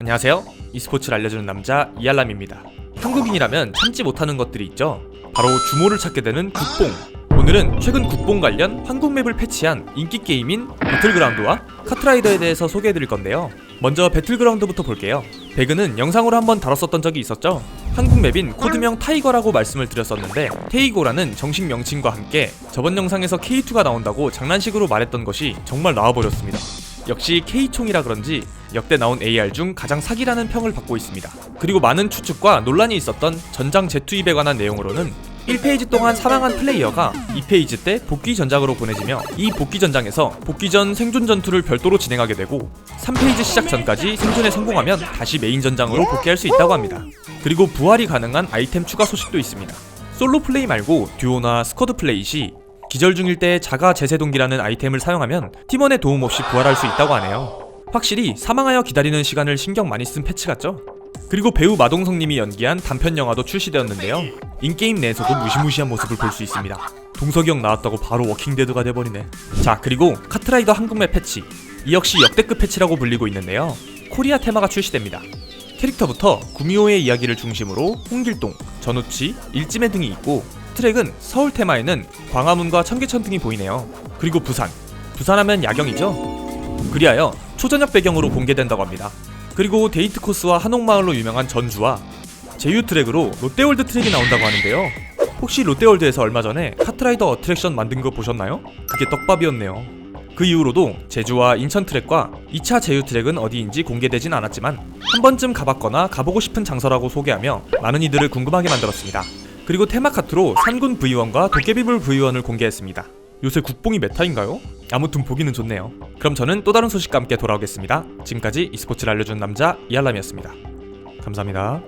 안녕하세요. e스포츠를 알려주는 남자 이알람입니다. 한국인이라면 참지 못하는 것들이 있죠. 바로 주모를 찾게 되는 국뽕. 오늘은 최근 국뽕 관련 한국 맵을 패치한 인기 게임인 배틀그라운드와 카트라이더에 대해서 소개해드릴 건데요. 먼저 배틀그라운드부터 볼게요. 배그는 영상으로 한번 다뤘었던 적이 있었죠. 한국 맵인 코드명 타이거라고 말씀을 드렸었는데 테이고라는 정식 명칭과 함께 저번 영상에서 K2가 나온다고 장난식으로 말했던 것이 정말 나와버렸습니다. 역시 K총이라 그런지 역대 나온 AR 중 가장 사기라는 평을 받고 있습니다. 그리고 많은 추측과 논란이 있었던 전장 Z2에 관한 내용으로는 1페이지 동안 사망한 플레이어가 2페이지 때 복귀 전장으로 보내지며 이 복귀 전장에서 복귀 전 생존 전투를 별도로 진행하게 되고 3페이지 시작 전까지 생존에 성공하면 다시 메인 전장으로 복귀할 수 있다고 합니다. 그리고 부활이 가능한 아이템 추가 소식도 있습니다. 솔로 플레이 말고 듀오나 스쿼드 플레이 시 기절 중일 때 자가 재세동기라는 아이템을 사용하면 팀원의 도움 없이 부활할 수 있다고 하네요. 확실히 사망하여 기다리는 시간을 신경 많이 쓴 패치 같죠? 그리고 배우 마동석님이 연기한 단편 영화도 출시되었는데요. 인게임 내에서도 무시무시한 모습을 볼 수 있습니다. 동석이 형 나왔다고 바로 워킹데드가 돼버리네. 자, 그리고 카트라이더 한국맵 패치. 이 역시 역대급 패치라고 불리고 있는데요. 코리아 테마가 출시됩니다. 캐릭터부터 구미호의 이야기를 중심으로 홍길동, 전우치, 일지매 등이 있고 트랙은 서울 테마에는 광화문과 청계천 등이 보이네요. 그리고 부산. 부산하면 야경이죠? 그리하여 초저녁 배경으로 공개된다고 합니다. 그리고 데이트 코스와 한옥마을로 유명한 전주와 제휴 트랙으로 롯데월드 트랙이 나온다고 하는데요. 혹시 롯데월드에서 얼마 전에 카트라이더 어트랙션 만든 거 보셨나요? 그게 떡밥이었네요. 그 이후로도 제주와 인천 트랙과 2차 제휴 트랙은 어디인지 공개되진 않았지만 한 번쯤 가봤거나 가보고 싶은 장소라고 소개하며 많은 이들을 궁금하게 만들었습니다. 그리고 테마카트로 산군 V1과 도깨비불 V1을 공개했습니다. 요새 국뽕이 메타인가요? 아무튼 보기는 좋네요. 그럼 저는 또 다른 소식과 함께 돌아오겠습니다. 지금까지 e스포츠를 알려주는 남자 이알람이었습니다. 감사합니다.